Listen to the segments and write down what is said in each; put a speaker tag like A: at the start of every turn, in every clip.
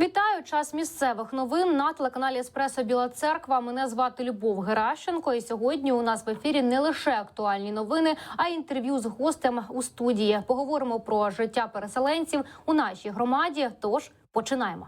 A: Вітаю час місцевих новин на телеканалі Еспресо Біла Церква. Мене звати Любов Геращенко. І сьогодні у нас в ефірі не лише актуальні новини, а й інтерв'ю з гостем у студії. Поговоримо про життя переселенців у нашій громаді. Тож починаємо.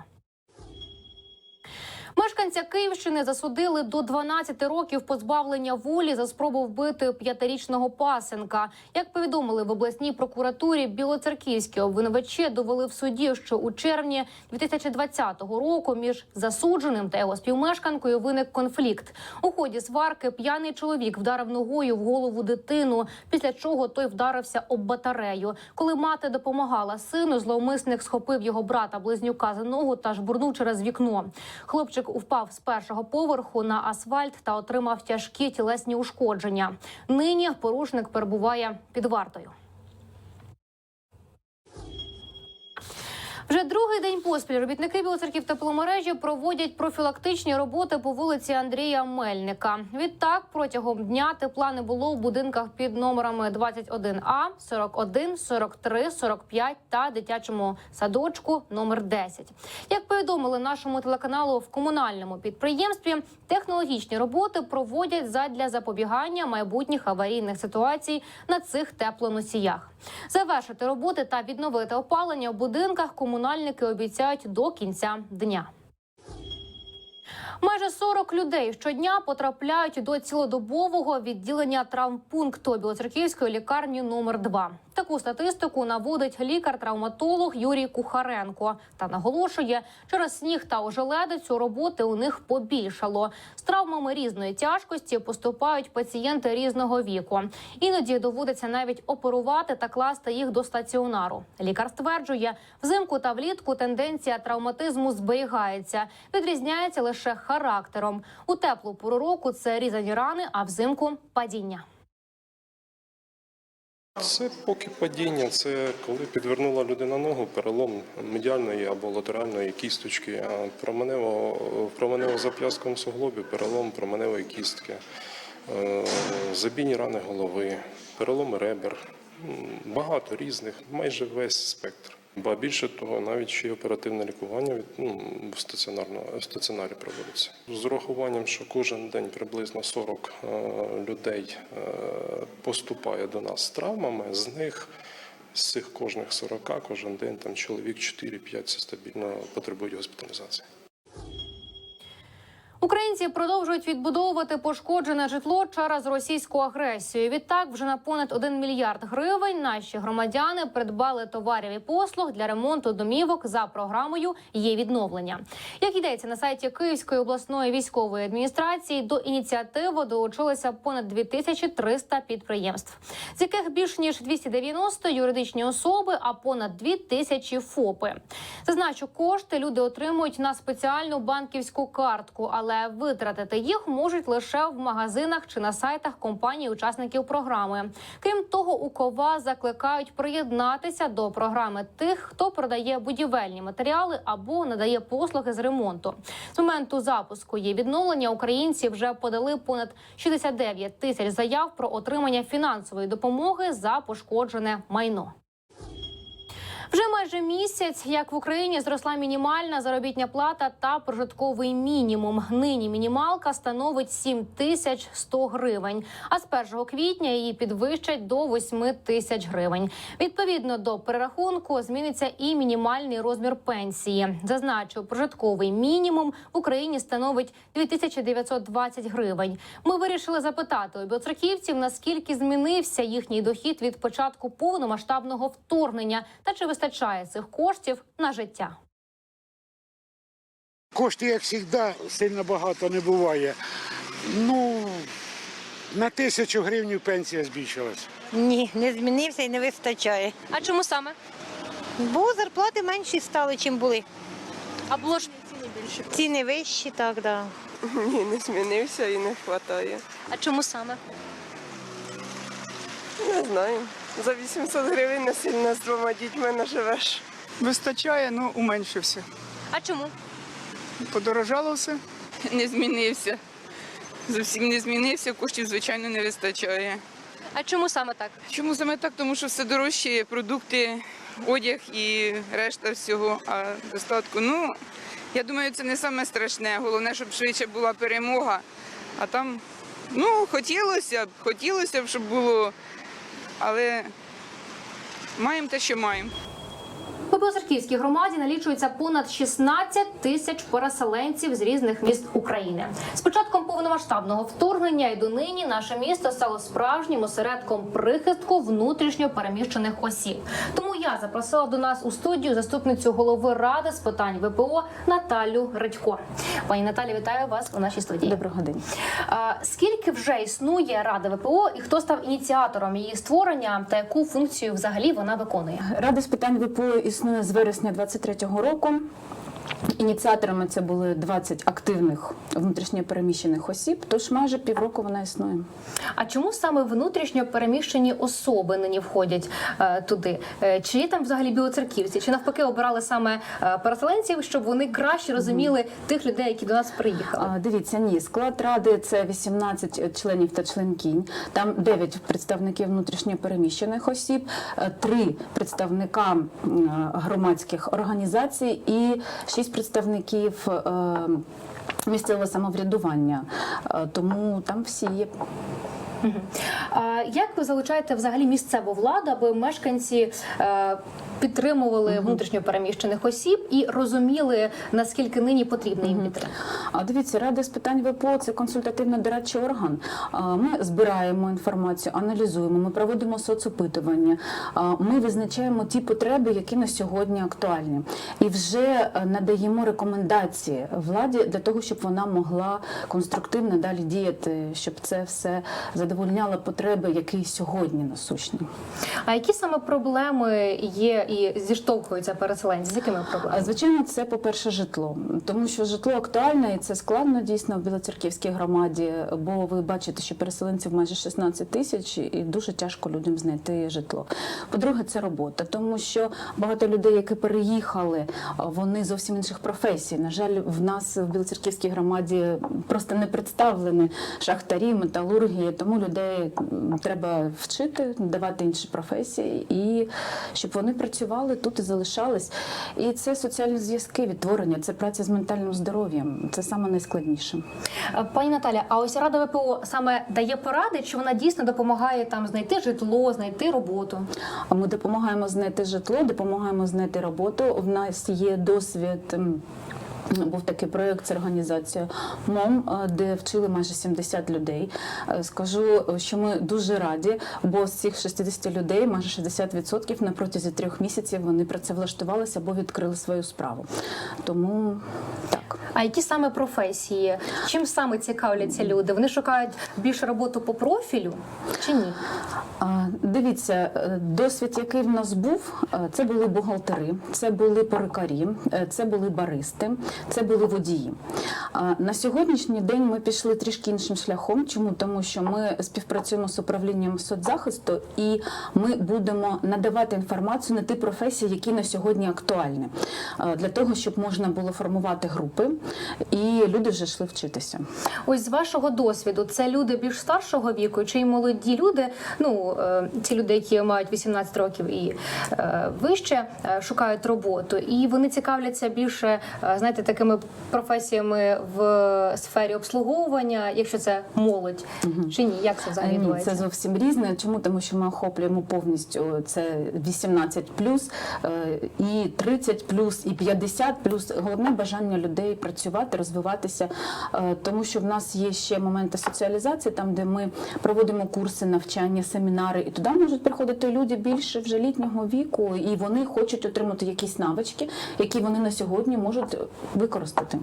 A: Мешканця Київщини засудили до 12 років позбавлення волі за спробу вбити п'ятирічного пасенка. Як повідомили в обласній прокуратурі, білоцерківські обвинувачі довели в суді, що у червні 2020 року між засудженим та його співмешканкою виник конфлікт. У ході сварки п'яний чоловік вдарив ногою в голову дитину, після чого той вдарився об батарею. Коли мати допомагала сину, зловмисник схопив його брата близнюка за ногу та жбурнув через вікно. Хлопчик впав з першого поверху на асфальт та отримав тяжкі тілесні ушкодження. Нині порушник перебуває під вартою. Вже другий день поспіль робітники Білоцерків тепломережі проводять профілактичні роботи по вулиці Андрія Мельника. Відтак протягом дня тепла не було в будинках під номерами 21А, 41, 43, 45 та дитячому садочку номер 10. Як повідомили нашому телеканалу в комунальному підприємстві, технологічні роботи проводять задля запобігання майбутніх аварійних ситуацій на цих теплоносіях. Завершити роботи та відновити опалення в будинках комунальники обіцяють до кінця дня. Майже 40 людей щодня потрапляють до цілодобового відділення травмпункту Білоцерківської лікарні номер 2 Таку статистику наводить лікар-травматолог Юрій Кухаренко та наголошує, через сніг та ожеледицю роботи у них побільшало. З травмами різної тяжкості поступають пацієнти різного віку. Іноді доводиться навіть оперувати та класти їх до стаціонару. Лікар стверджує, взимку та влітку тенденція травматизму зберігається, відрізняється лише характером. У теплу пору року це різані рани, а взимку падіння.
B: Це поки падіння, це коли підвернула людина ногу, перелом медіальної або латеральної кісточки, а променево, зап'ястком суглобі, перелом променевої кістки, е, забійні рани голови, переломи ребер, багато різних, майже весь спектр. Ба більше того, навіть ще й оперативне лікування від- ну, стаціонарно, стаціонарі проводиться. З урахуванням, що кожен день приблизно 40 е, людей е, поступає до нас з травмами, з них з цих кожних 40 кожен день там чоловік 4-5 стабільно потребують госпіталізації.
A: Українці продовжують відбудовувати пошкоджене житло через російську агресію. Відтак, вже на понад 1 мільярд гривень наші громадяни придбали товарів і послуг для ремонту домівок за програмою є відновлення. Як йдеться на сайті Київської обласної військової адміністрації, до ініціативи долучилися понад 2300 підприємств, з яких більш ніж 290 юридичні особи, а понад 2000 ФОПи. Зазначу, кошти люди отримують на спеціальну банківську картку, але витратити їх можуть лише в магазинах чи на сайтах компаній-учасників програми. Крім того, у кова закликають приєднатися до програми тих, хто продає будівельні матеріали або надає послуги з ремонту. З моменту запуску її відновлення українці вже подали понад 69 тисяч заяв про отримання фінансової допомоги за пошкоджене майно. Вже майже місяць, як в Україні зросла мінімальна заробітня плата та прожитковий мінімум. Нині мінімалка становить 7 тисяч 100 гривень. А з 1 квітня її підвищать до 8 тисяч гривень. Відповідно до перерахунку зміниться і мінімальний розмір пенсії. Зазначу, прожитковий мінімум в Україні становить 2920 гривень. Ми вирішили запитати у білоцерківців, наскільки змінився їхній дохід від початку повномасштабного вторгнення та чи вистачає цих коштів на життя.
C: Коштів, як завжди, сильно багато не буває. Ну, на тисячу гривень пенсія збільшилась.
D: Ні, не змінився і не вистачає.
A: А чому саме?
D: Бо зарплати менші стали, чим були.
A: А було ж
D: Ціни вищі, так, да.
E: Ні, не змінився і не вистачає.
A: а чому саме?
E: Не знаю. За 800 гривень не сильно з двома дітьми наживеш.
F: Вистачає, ну уменшився.
A: А чому?
F: Подорожало все.
G: не змінився. Зовсім не змінився, коштів, звичайно, не вистачає.
A: А чому саме так?
G: Чому саме так? Тому що все дорожче, продукти, одяг і решта всього, а достатку. Ну, Я думаю, це не саме страшне. Головне, щоб швидше була перемога. А там, ну, хотілося б, хотілося б, щоб було, але маємо те, що маємо.
A: У Білоцерківській громаді налічується понад 16 тисяч переселенців з різних міст України. З початком повномасштабного вторгнення і донині наше місто стало справжнім осередком прихистку внутрішньо переміщених осіб. Тому я запросила до нас у студію заступницю голови ради з питань ВПО Наталю Редько. Пані Наталі, вітаю вас у нашій студії.
H: Доброго дня.
A: Скільки вже існує Рада ВПО і хто став ініціатором її створення та яку функцію взагалі вона виконує?
H: Рада з питань ВПО існує з вересня 23-го року. Ініціаторами це були 20 активних внутрішньопереміщених осіб, тож майже півроку вона існує.
A: А чому саме внутрішньо переміщені особи нині входять е, туди? Е, чи є там взагалі білоцерківці? Чи навпаки обирали саме е, переселенців, щоб вони краще розуміли тих людей, які до нас приїхали?
H: А, Дивіться, ні, склад ради це 18 членів та членкінь. Там 9 представників внутрішньопереміщених осіб, 3 представника громадських організацій і 6 представників е, місцевого самоврядування. Е, Тому там всі є.
A: А як ви залучаєте взагалі місцеву владу, аби мешканці е, підтримували внутрішньо переміщених осіб і розуміли наскільки нині потрібна їм підтримка?
H: А дивіться, рада з питань ВПО це консультативно-дорадчий орган. Ми збираємо інформацію, аналізуємо, ми проводимо соцопитування, ми визначаємо ті потреби, які на сьогодні актуальні, і вже е, надаємо рекомендації владі для того, щоб вона могла конструктивно далі діяти, щоб це все задовольняло потреби, які сьогодні насущні.
A: А які саме проблеми є і зіштовхуються переселенці? З якими проблемами?
H: Звичайно, це по-перше, житло, тому що житло актуальне і це складно дійсно в Білоцерківській громаді. Бо ви бачите, що переселенців майже 16 тисяч, і дуже тяжко людям знайти житло. По-друге, це робота, тому що багато людей, які переїхали, вони зовсім інших професій. На жаль, в нас в Білоцерківській громаді просто не представлені шахтарі, металурги, тому людей треба вчити, давати інші професії, і щоб вони працювали тут і залишались. І це соціальні зв'язки, відтворення, це праця з ментальним здоров'ям. Це саме найскладніше.
A: Е, Пані Наталя, а ось Рада ВПО саме дає поради, чи вона дійсно допомагає там знайти житло, знайти роботу?
H: Ми допомагаємо знайти житло, допомагаємо знайти роботу. В нас є досвід. Був такий проєкт з організацією МОМ, е, де вчили майже 70 людей. Е, Скажу, що ми дуже раді, бо з цих 60 людей майже 60% на протязі трьох місяців вони працевлаштувалися або відкрили свою справу. Тому так.
A: А які саме професії? Чим саме цікавляться люди? Вони шукають більше роботу по профілю чи ні?
H: Дивіться, е, досвід, який в нас був, це були бухгалтери, це були перукарі, це були баристи, це були водії. На сьогоднішній день ми пішли трішки іншим шляхом. Чому? Тому що ми співпрацюємо з управлінням соцзахисту і ми будемо надавати інформацію на ті професії, які на сьогодні актуальні, е, для того, щоб можна було формувати групи, і люди вже йшли вчитися.
A: Ось з вашого досвіду, це люди більш старшого віку, чи й молоді люди? Ну е, ці люди, які мають 18 років і е, вище, е, шукають роботу, і вони цікавляться більше, е, знаєте, такими професіями в сфері обслуговування, якщо це молодь, чи ні? Як це взагалі
H: Ні, це зовсім різне. Чому? Тому що ми охоплюємо повністю це 18 і 30 і 50 Головне бажання людей працювати, розвиватися, Е, тому що в нас є ще моменти соціалізації, там де ми проводимо курси, навчання, семінари, і туди можуть приходити люди більше вже літнього віку, і вони хочуть отримати якісь навички, які вони на сьогодні можуть використати.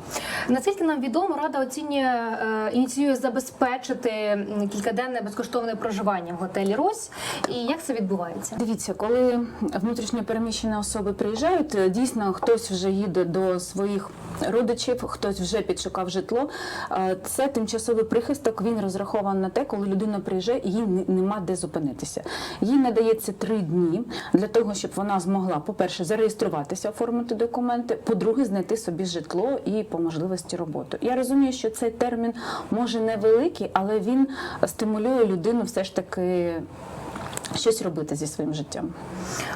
A: Наскільки нам відомо, рада оцінює е, ініціює забезпечити кількаденне безкоштовне проживання в готелі Рось. І як це відбувається?
H: Дивіться, коли внутрішньо переміщені особи приїжджають, е, дійсно хтось вже їде до своїх родичів, хтось вже підшукав житло. Е, Це тимчасовий прихисток. Він розрахований на те, коли людина приїжджає, і їй нема де зупинитися. Їй надається три дні для того, щоб вона змогла, по-перше, зареєструватися, оформити документи, по-друге, знайти собі житло і по можливості роботу. Я розумію, що цей термін може невеликий, але він стимулює людину все ж таки щось робити зі своїм життям.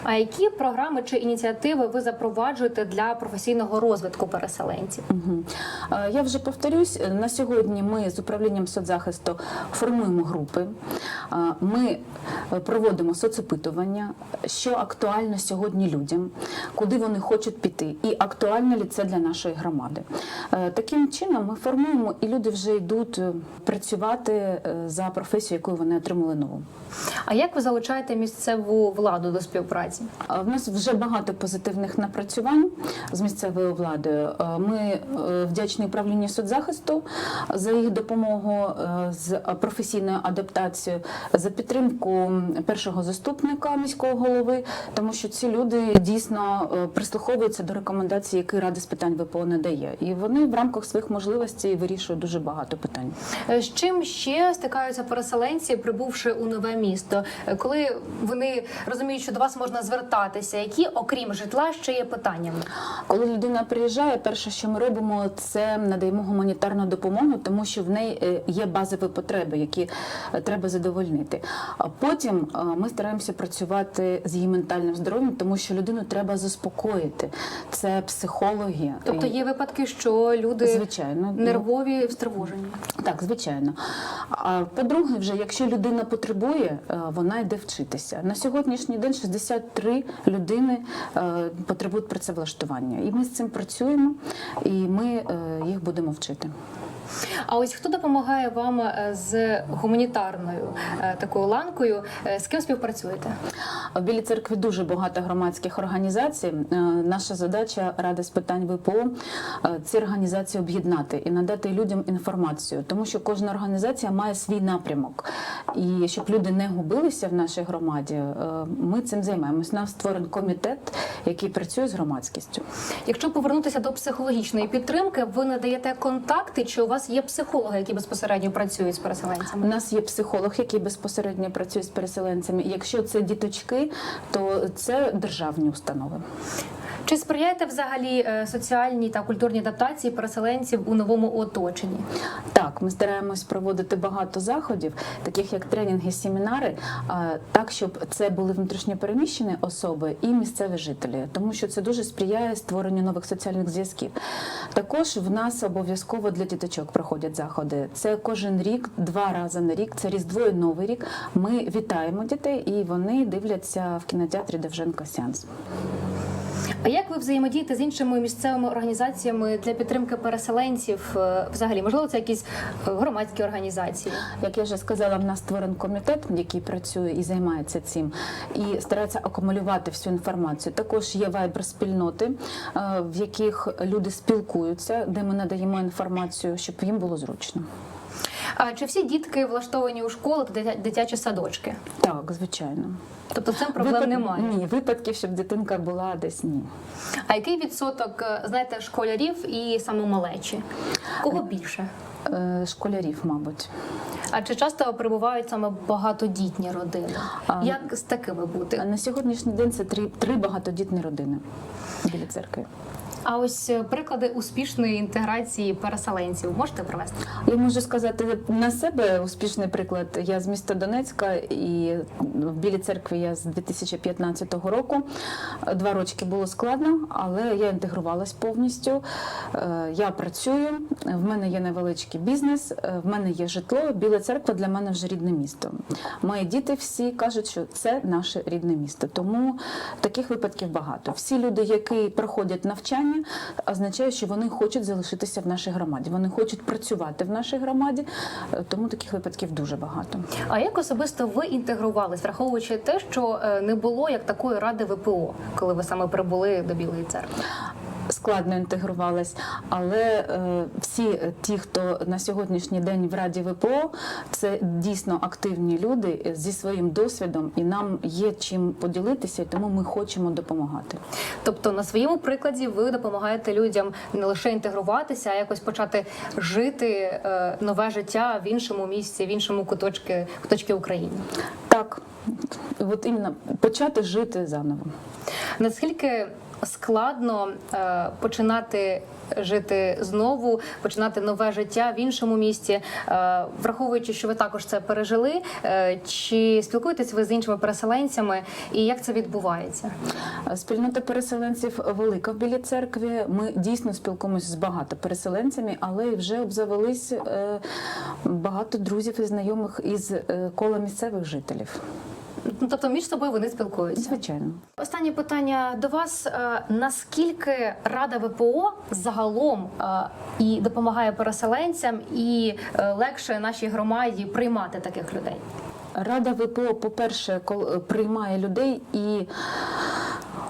A: А які програми чи ініціативи ви запроваджуєте для професійного розвитку переселенців?
H: Е, Я вже повторюсь, е, на сьогодні ми з управлінням соцзахисту формуємо групи. Е, Ми проводимо соцопитування, що актуально сьогодні людям, куди вони хочуть піти, і актуально ли це для нашої громади. Таким чином ми формуємо, і люди вже йдуть працювати за професію, яку вони отримали нову.
A: А як ви залучаєте місцеву владу до співпраці?
H: А В нас вже багато позитивних напрацювань з місцевою владою. Е, Ми е, вдячні управлінню соцзахисту за їх допомогу е, з професійною адаптацією, за підтримку першого заступника міського голови, тому що ці люди дійсно е, прислуховуються до рекомендацій, які Рада з питань ВПО надає, і вони в рамках своїх можливостей вирішують дуже багато питань.
A: Е, З чим ще стикаються переселенці, прибувши у нове місто, Е, коли вони розуміють, що до вас можна звертатися, які, окрім житла, ще є питаннями?
H: Коли людина приїжджає, перше, що ми робимо, це надаємо гуманітарну допомогу, тому що в неї е, є базові потреби, які е, треба задовольнити. А потім е, ми стараємося працювати з її ментальним здоров'ям, тому що людину треба заспокоїти. Це психологи.
A: Тобто є випадки, що люди
H: Звичайно, ну,
A: нервові, стривожені.
H: так, звичайно. А по-друге, вже якщо людина потребує, вона йде вчитися. На сьогоднішній день 63 людини е, потребують працевлаштування. І ми з цим працюємо, і ми е, їх будемо вчити.
A: А ось хто допомагає вам е, з гуманітарною такою ланкою? З ким співпрацюєте?
H: В Білій церкві дуже багато громадських організацій. Е, Наша задача Рада з питань ВПО е, ці організації об'єднати і надати людям інформацію, тому що кожна організація має свій напрямок. І щоб люди не губилися в нашій громаді, е, ми цим займаємось. У нас створений комітет, який працює з громадськістю.
A: Якщо повернутися до психологічної підтримки, ви надаєте контакти, чи у вас є психологи, які безпосередньо працюють з
H: У
A: переселенцями?
H: нас є психолог, який безпосередньо працює з переселенцями. Якщо це діточки, то це державні установи.
A: Чи сприяєте взагалі е, соціальній та культурній адаптації переселенців у новому оточенні?
H: Так, ми стараємось проводити багато заходів, таких як тренінги, семінари, а, так, щоб це були внутрішньопереміщені особи і місцеві жителі, тому що це дуже сприяє створенню нових соціальних зв'язків. Також в нас обов'язково для діточок проходять заходи. Це кожен рік, два рази на рік. Це Різдво і Новий рік. Ми вітаємо дітей, і вони дивляться в кінотеатрі Довженко сеанс.
A: А як ви взаємодієте з іншими місцевими організаціями для підтримки переселенців? е, Взагалі, можливо, це якісь е, громадські організації?
H: Як я вже сказала, в нас створений комітет, який працює і займається цим, і старається акумулювати всю інформацію. Також є вайбер-спільноти, е, в яких люди спілкуються, де ми надаємо інформацію, щоб їм було зручно.
A: А чи всі дітки влаштовані у школи та дитячі садочки?
H: Так, звичайно.
A: Тобто цим проблем
H: Випад-
A: немає.
H: Ні, випадків, щоб дитинка була десь ні.
A: А який відсоток е, знаєте школярів і саме малечі? Кого більше?
H: Е, Школярів, мабуть.
A: А чи часто перебувають саме багатодітні родини?
H: А,
A: Як з такими бути?
H: На сьогоднішній день це три, три багатодітні родини біля церкви.
A: А ось е, приклади успішної інтеграції переселенців можете привести?
H: Я можу сказати на себе успішний приклад. Я з міста Донецька і в Білій церкві я з 2015 року. Два рочки було складно, але я інтегрувалась повністю. Е, Я працюю, в мене є невеличкий бізнес, е, в мене є житло. Біла церква для мене вже рідне місто. Мої діти всі кажуть, що це наше рідне місто. Тому таких випадків багато. Всі люди, які проходять навчання, означає, що вони хочуть залишитися в нашій громаді. Вони хочуть працювати в нашій громаді, е, тому таких випадків дуже багато.
A: А як особисто ви інтегрувались, враховуючи те, що е, не було як такої ради ВПО, коли ви саме прибули до Білої церкви?
H: Складно інтегрувалась, але е, всі ті, хто на сьогоднішній день в Раді ВПО, це дійсно активні люди зі своїм досвідом, і нам є чим поділитися, і тому ми хочемо допомагати.
A: Тобто на своєму прикладі ви допомагаєте людям не лише інтегруватися, а якось почати жити е, нове життя в іншому місці, в іншому куточки, куточки України.
H: Так, от іменно почати жити заново.
A: Наскільки складно е, починати жити знову, починати нове життя в іншому місті, е, враховуючи, що ви також це пережили. Е, чи спілкуєтесь ви з іншими переселенцями, і як це відбувається?
H: Спільнота переселенців велика в Білій церкві. Ми дійсно спілкуємося з багато переселенцями, але вже обзавелись багато друзів і знайомих із кола місцевих жителів.
A: Ну тобто між собою вони спілкуються.
H: Звичайно.
A: Останнє питання до вас: Е, наскільки Рада ВПО загалом е, і допомагає переселенцям, і е, легше нашій громаді приймати таких людей?
H: Рада ВПО, по-перше, кол- приймає людей і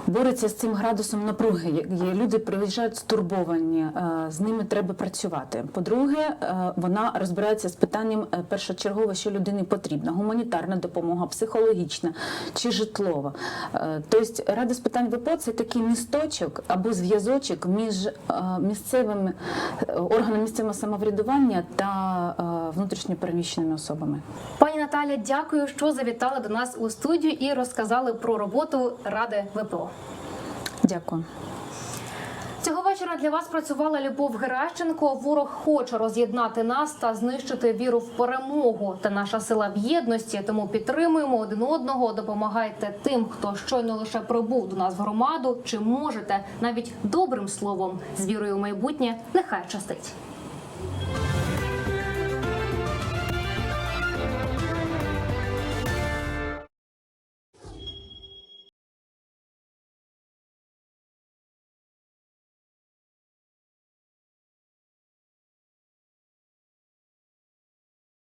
H: бореться з цим градусом напруги. Люди приїжджають стурбовані, е, з ними треба працювати. По-друге, е, вона розбирається з питанням е, першочергово, що людині потрібна: гуманітарна допомога, психологічна чи житлова. Тобто Рада з питань ВПО це такий місточок або зв'язочок між місцевими органами місцевого самоврядування та внутрішньопереміщеними особами.
A: Пані Наталя, дякую, що завітали до нас у студію і розказали про роботу Ради ВПО.
H: Дякую.
A: Цього вечора для вас працювала Любов Геращенко. Ворог хоче роз'єднати нас та знищити віру в перемогу. Та наша сила в єдності. Тому підтримуємо один одного. Допомагайте тим, хто щойно лише прибув до нас в громаду. Чи можете навіть добрим словом з вірою в майбутнє? Нехай щастить.